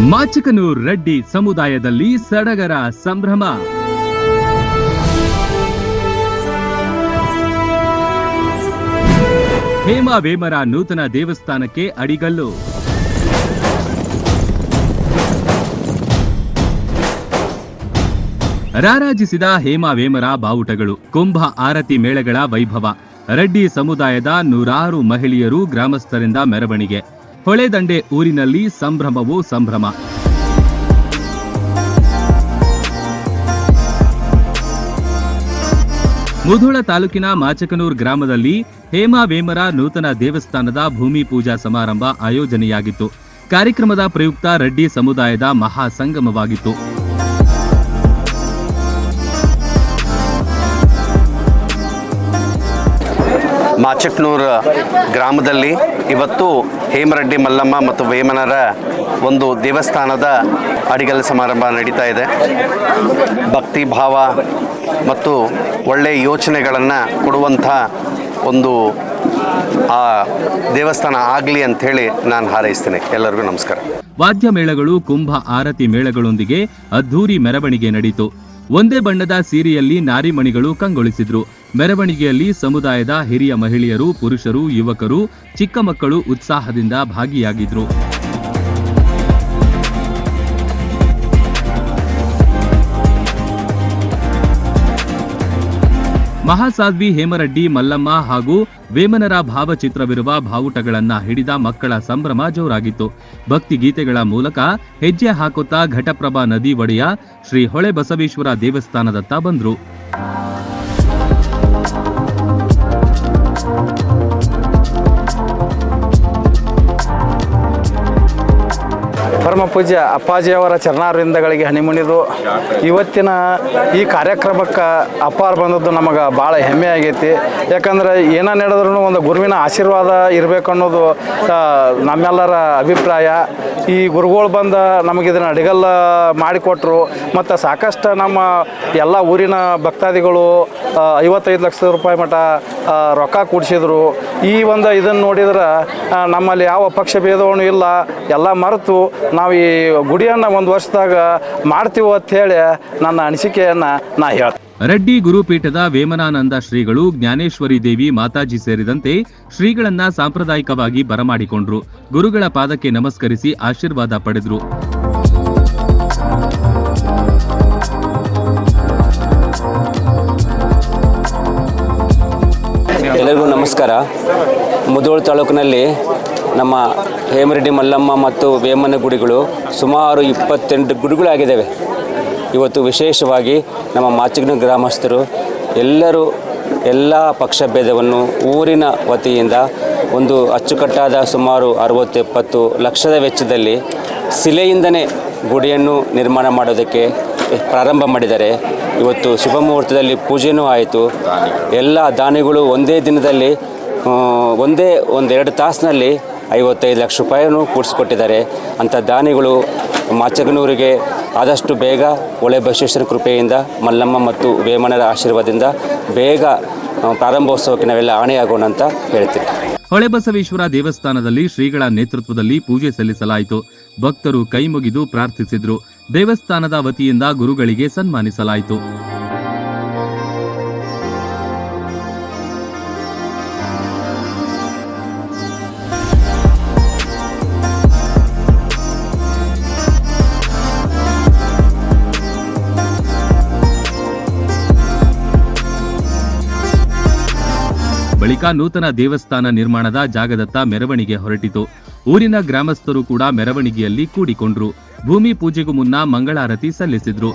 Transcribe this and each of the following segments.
ಮಾಚಕನೂರ್ ರೆಡ್ಡಿ ಸಮುದಾಯದಲ್ಲಿ ಸಡಗರ ಸಂಭ್ರಮ. ಹೇಮ ವೇಮರ ನೂತನ ದೇವಸ್ಥಾನಕ್ಕೆ ಅಡಿಗಲ್ಲು. ರಾರಾಜಿಸಿದ ಹೇಮ ವೇಮರ ಬಾವುಟಗಳು ಕುಂಭ ಆರತಿ ಮೇಳಗಳ ವೈಭವ. ರೆಡ್ಡಿ ಸಮುದಾಯದ ನೂರಾರು ಮಹಿಳೆಯರು ಗ್ರಾಮಸ್ಥರಿಂದ ಮೆರವಣಿಗೆ. ಹೊಳೆದಂಡೆ ಊರಿನಲ್ಲಿ ಸಂಭ್ರಮವು ಸಂಭ್ರಮ. ಮುಧೋಳ ತಾಲೂಕಿನ ಮಾಚಕನೂರ್ ಗ್ರಾಮದಲ್ಲಿ ಹೇಮಾ ವೇಮರ ನೂತನ ದೇವಸ್ಥಾನದ ಭೂಮಿ ಪೂಜಾ ಸಮಾರಂಭ ಆಯೋಜನೆಯಾಗಿತ್ತು. ಕಾರ್ಯಕ್ರಮದ ಪ್ರಯುಕ್ತ ರೆಡ್ಡಿ ಸಮುದಾಯದ ಮಹಾ ಸಂಗಮವಾಗಿತ್ತು ಮಾಚಕ್ನೂರ್ ಗ್ರಾಮದಲ್ಲಿ ಇವತ್ತು ಹೇಮರೆಡ್ಡಿ ಮಲ್ಲಮ್ಮ ಮತ್ತು ವೇಮನರ ಒಂದು ದೇವಸ್ಥಾನದ ಅಡಿಗಲ್ ಸಮಾರಂಭ ನಡೀತಾ ಇದೆ. ಭಕ್ತಿ ಭಾವ ಮತ್ತು ಒಳ್ಳೆಯ ಯೋಚನೆಗಳನ್ನು ಕೊಡುವಂಥ ಒಂದು, ಆ ದೇವಸ್ಥಾನ ಆಗಲಿ ಅಂಥೇಳಿ ನಾನು ಹಾರೈಸ್ತೇನೆ. ಎಲ್ಲರಿಗೂ ನಮಸ್ಕಾರ. ವಾದ್ಯ ಮೇಳಗಳು, ಕುಂಭ, ಆರತಿ ಮೇಳಗಳೊಂದಿಗೆ ಅದ್ಧೂರಿ ಮೆರವಣಿಗೆ ನಡೆಯಿತು ಒಂದೇ ಬಣ್ಣದ ಸೀರೆಯಲ್ಲಿ ನಾರಿಮಣಿಗಳು ಕಂಗೊಳಿಸಿದ್ರು. ಮೆರವಣಿಗೆಯಲ್ಲಿ ಸಮುದಾಯದ ಹಿರಿಯ ಮಹಿಳೆಯರು, ಪುರುಷರು, ಯುವಕರು, ಚಿಕ್ಕ ಮಕ್ಕಳು ಉತ್ಸಾಹದಿಂದ ಭಾಗಿಯಾಗಿದ್ರು. ಮಹಾಸಾಧ್ವಿ ಹೇಮರೆಡ್ಡಿ, ಮಲ್ಲಮ್ಮ ಹಾಗೂ ವೇಮನರ ಭಾವಚಿತ್ರವಿರುವ ಭಾವುಟಗಳನ್ನ ಹಿಡಿದ ಮಕ್ಕಳ ಸಂಭ್ರಮ ಜೋರಾಗಿತ್ತು. ಭಕ್ತಿ ಗೀತೆಗಳ ಮೂಲಕ ಹೆಜ್ಜೆ ಹಾಕುತ್ತಾ ಘಟಪ್ರಭಾ ನದಿ ಒಡೆಯ ಶ್ರೀ ಹೊಳೆ ಬಸವೇಶ್ವರ ದೇವಸ್ಥಾನದತ್ತ ಬಂದ್ರು. ಪರಮ ಪೂಜ್ಯ ಅಪ್ಪಾಜಿಯವರ ಚರಣಾರ್ವಿಂದಗಳಿಗೆ ಹಣಿಮುಣಿದು ಇವತ್ತಿನ ಈ ಕಾರ್ಯಕ್ರಮಕ್ಕೆ ಅಪ್ಪಾರ ಬಂದದ್ದು ನಮಗೆ ಭಾಳ ಹೆಮ್ಮೆ ಆಗೈತಿ. ಯಾಕಂದ್ರೆ ಏನ ನಡೆದ್ರೂ ಒಂದು ಗುರುವಿನ ಆಶೀರ್ವಾದ ಇರಬೇಕು ಅನ್ನೋದು ನಮ್ಮೆಲ್ಲರ ಅಭಿಪ್ರಾಯ. ಈ ಗುರುಗಳು ಬಂದ ನಮಗೆ ಇದನ್ನು ಅಡಿಗಲ್ಲ ಮಾಡಿಕೊಟ್ರು. ಮತ್ತು ಸಾಕಷ್ಟು ನಮ್ಮ ಎಲ್ಲ ಊರಿನ ಭಕ್ತಾದಿಗಳು ಐವತ್ತೈದು ಲಕ್ಷ ರೂಪಾಯಿ ಮಟ ಆ, ರೊಕ್ಕ ಕೂಡಿಸಿದ್ರು. ಈ ಒಂದು ಇದನ್ನು ನೋಡಿದ್ರೆ ನಮ್ಮಲ್ಲಿ ಯಾವ ಪಕ್ಷ ಭೇದವೂ ಇಲ್ಲ. ಎಲ್ಲ ಮರೆತು ನಾವು ಈ ಗುಡಿಯನ್ನು ಒಂದು ವರ್ಷದಾಗ ಮಾಡ್ತೀವೋ ಹೇಳಿ ನನ್ನ ಅನಿಸಿಕೆಯನ್ನು ನಾ ಹೇಳ್ತೀನಿ. ರೆಡ್ಡಿ ಗುರುಪೀಠದ ವೇಮನಾನಂದ ಶ್ರೀಗಳು ಜ್ಞಾನೇಶ್ವರಿ ದೇವಿ ಮಾತಾಜಿ ಸೇರಿದಂತೆ ಶ್ರೀಗಳನ್ನ ಸಾಂಪ್ರದಾಯಿಕವಾಗಿ ಬರಮಾಡಿಕೊಂಡ್ರು. ಗುರುಗಳ ಪಾದಕ್ಕೆ ನಮಸ್ಕರಿಸಿ ಆಶೀರ್ವಾದ ಪಡೆದ್ರು. ನಮಸ್ಕಾರ. ಮುಧೋಳ ತಾಲೂಕಿನಲ್ಲಿ ನಮ್ಮ ಹೇಮರೆಡ್ಡಿ ಮಲ್ಲಮ್ಮ ಮತ್ತು ವೇಮನ ಗುಡಿಗಳು ಸುಮಾರು ಇಪ್ಪತ್ತೆಂಟು ಗುಡಿಗಳಾಗಿದ್ದಾವೆ. ಇವತ್ತು ವಿಶೇಷವಾಗಿ ನಮ್ಮ ಮಾಚಿಗ್ನ ಗ್ರಾಮಸ್ಥರು ಎಲ್ಲರೂ ಎಲ್ಲ ಪಕ್ಷ ಭೇದವನ್ನು ಊರಿನ ವತಿಯಿಂದ ಒಂದು ಅಚ್ಚುಕಟ್ಟಾದ ಸುಮಾರು ಅರವತ್ತು ಎಪ್ಪತ್ತು ಲಕ್ಷದ ವೆಚ್ಚದಲ್ಲಿ ಶಿಲೆಯಿಂದನೇ ಗುಡಿಯನ್ನು ನಿರ್ಮಾಣ ಮಾಡೋದಕ್ಕೆ ಪ್ರಾರಂಭ ಮಾಡಿದ್ದಾರೆ ಇವತ್ತು ಶುಭ ಮುಹೂರ್ತದಲ್ಲಿ ಪೂಜೆನೂ ಆಯಿತು. ಎಲ್ಲ ದಾನಿಗಳು ಒಂದೇ ದಿನದಲ್ಲಿ ಒಂದೇ ಒಂದೆರಡು ತಾಸಿನಲ್ಲಿ ಐವತ್ತೈದು ಲಕ್ಷ ರೂಪಾಯಿಯನ್ನು ಕೂಡಿಸ್ಕೊಟ್ಟಿದ್ದಾರೆ. ಅಂಥ ದಾನಿಗಳು ಮಾಚಗನೂರಿಗೆ ಆದಷ್ಟು ಬೇಗ ಒಳೆ ಬಸವೇಶ್ವರ ಕೃಪೆಯಿಂದ ಮಲ್ಲಮ್ಮ ಮತ್ತು ವೇಮನರ ಆಶೀರ್ವಾದದಿಂದ ಬೇಗ ಪ್ರಾರಂಭೋತ್ಸವಕ್ಕೆ ನಾವೆಲ್ಲ ಆಣೆಯಾಗೋಣ ಅಂತ ಹೇಳ್ತೀನಿ ಹೊಳೆಬಸವೇಶ್ವರ ದೇವಸ್ಥಾನದಲ್ಲಿ ಶ್ರೀಗಳ ನೇತೃತ್ವದಲ್ಲಿ ಪೂಜೆ ಸಲ್ಲಿಸಲಾಯಿತು. ಭಕ್ತರು ಕೈಮುಗಿದು ಪ್ರಾರ್ಥಿಸಿದ್ರು. ದೇವಸ್ಥಾನದ ವತಿಯಿಂದ ಗುರುಗಳಿಗೆ ಸನ್ಮಾನಿಸಲಾಯಿತು. ಬಳಿಕ ನೂತನ ದೇವಸ್ಥಾನ ನಿರ್ಮಾಣದ ಜಾಗದತ್ತ ಮೆರವಣಿಗೆ ಹೊರಟಿತು. ಊರಿನ ಗ್ರಾಮಸ್ಥರು ಕೂಡ ಮೆರವಣಿಗೆಯಲ್ಲಿ ಕೂಡಿಕೊಂಡ್ರು. ಭೂಮಿ ಪೂಜೆಗೂ ಮುನ್ನ ಮಂಗಳಾರತಿ ಸಲ್ಲಿಸಿದ್ರು.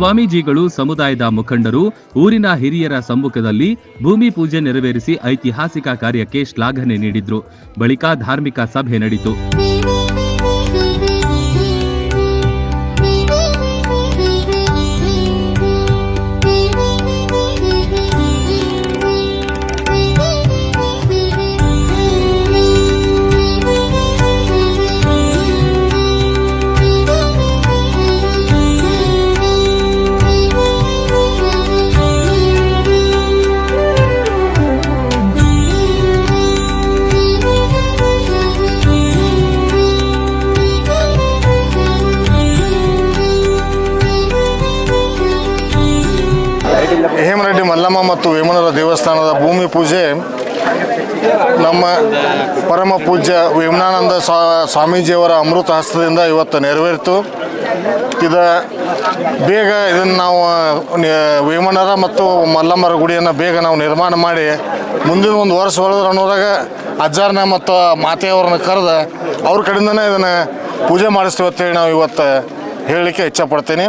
ಸ್ವಾಮೀಜಿಗಳು ಸಮುದಾಯದ ಮುಖಂಡರು ಊರಿನ ಹಿರಿಯರ ಸಮ್ಮುಖದಲ್ಲಿ ಭೂಮಿ ಪೂಜೆ ನೆರವೇರಿಸಿ ಐತಿಹಾಸಿಕ ಕಾರ್ಯಕ್ಕೆ ಶ್ಲಾಘನೆ ನೀಡಿದ್ರು. ಬಳಿಕ ಧಾರ್ಮಿಕ ಸಭೆ ನಡೆಯಿತು ಹೇಮರೆಡ್ಡಿ ಮಲ್ಲಮ್ಮ ಮತ್ತು ವೇಮನರ ದೇವಸ್ಥಾನದ ಭೂಮಿ ಪೂಜೆ, ನಮ್ಮ ಪರಮ ಪೂಜ್ಯ ವೇಮನಾನಂದ ಸ್ವಾ- ಸ್ವಾಮೀಜಿಯವರ ಅಮೃತ ಹಸ್ತದಿಂದ ಇವತ್ತು ನೆರವೇರಿತು. ಇದು ಬೇಗ ಇದನ್ನು ನಾವು ವೇಮನರ ಮತ್ತು ಮಲ್ಲಮ್ಮರ ಗುಡಿಯನ್ನು ಬೇಗ ನಾವು ನಿರ್ಮಾಣ ಮಾಡಿ, ಮುಂದಿನ ಒಂದು ವರ್ಷ ಒಳಗೆ ಅನ್ನೋದಾಗ ಅಜ್ಜಾರನ್ನ ಮತ್ತು ಮಾತೆಯವ್ರನ್ನ ಕರೆದ ಅವ್ರ ಕಡೆಯಿಂದನೇ ಇದನ್ನು ಪೂಜೆ ಮಾಡಿಸ್ತೀವಿ ಅಂತೇಳಿ ನಾವು ಇವತ್ತು ಹೇಳಲಿಕ್ಕೆ ಇಚ್ಛಪಡ್ತೀನಿ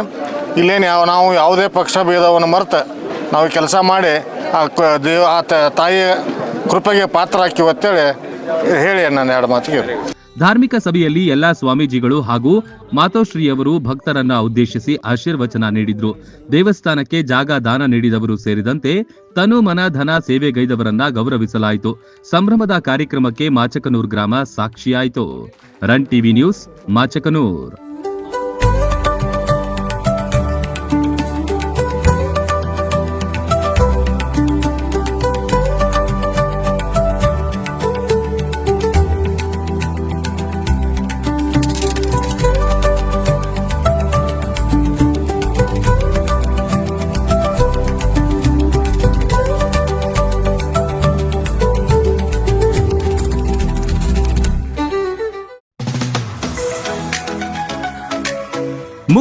ಇಲ್ಲೇನು ಯಾವ ನಾವು ಯಾವುದೇ ಪಕ್ಷ ಭೇದವನ್ನು ಮರೆತು ನಾವು ಕೆಲಸ ಮಾಡಿ ಆ ದೇವ ಆ ತಾಯಿಯ ಕೃಪೆಗೆ ಪಾತ್ರ ಹಾಕಿ ಅಂತೇಳಿ ಹೇಳಿ ನಾನು ಎರಡು ಮಾತಿಗೆ. ಧಾರ್ಮಿಕ ಸಭೆಯಲ್ಲಿ ಎಲ್ಲಾ ಸ್ವಾಮೀಜಿಗಳು ಹಾಗೂ ಮಾತೋಶ್ರೀಯವರು ಭಕ್ತರನ್ನ ಉದ್ದೇಶಿಸಿ ಆಶೀರ್ವಚನ ನೀಡಿದ್ರು. ದೇವಸ್ಥಾನಕ್ಕೆ ಜಾಗ ದಾನ ನೀಡಿದವರು ಸೇರಿದಂತೆ ತನು ಮನ ಧನ ಸೇವೆಗೈದವರನ್ನ ಗೌರವಿಸಲಾಯಿತು. ಸಂಭ್ರಮದ ಕಾರ್ಯಕ್ರಮಕ್ಕೆ ಮಾಚಕನೂರ್ ಗ್ರಾಮ ಸಾಕ್ಷಿಯಾಯಿತು. Run TV News Machakanur.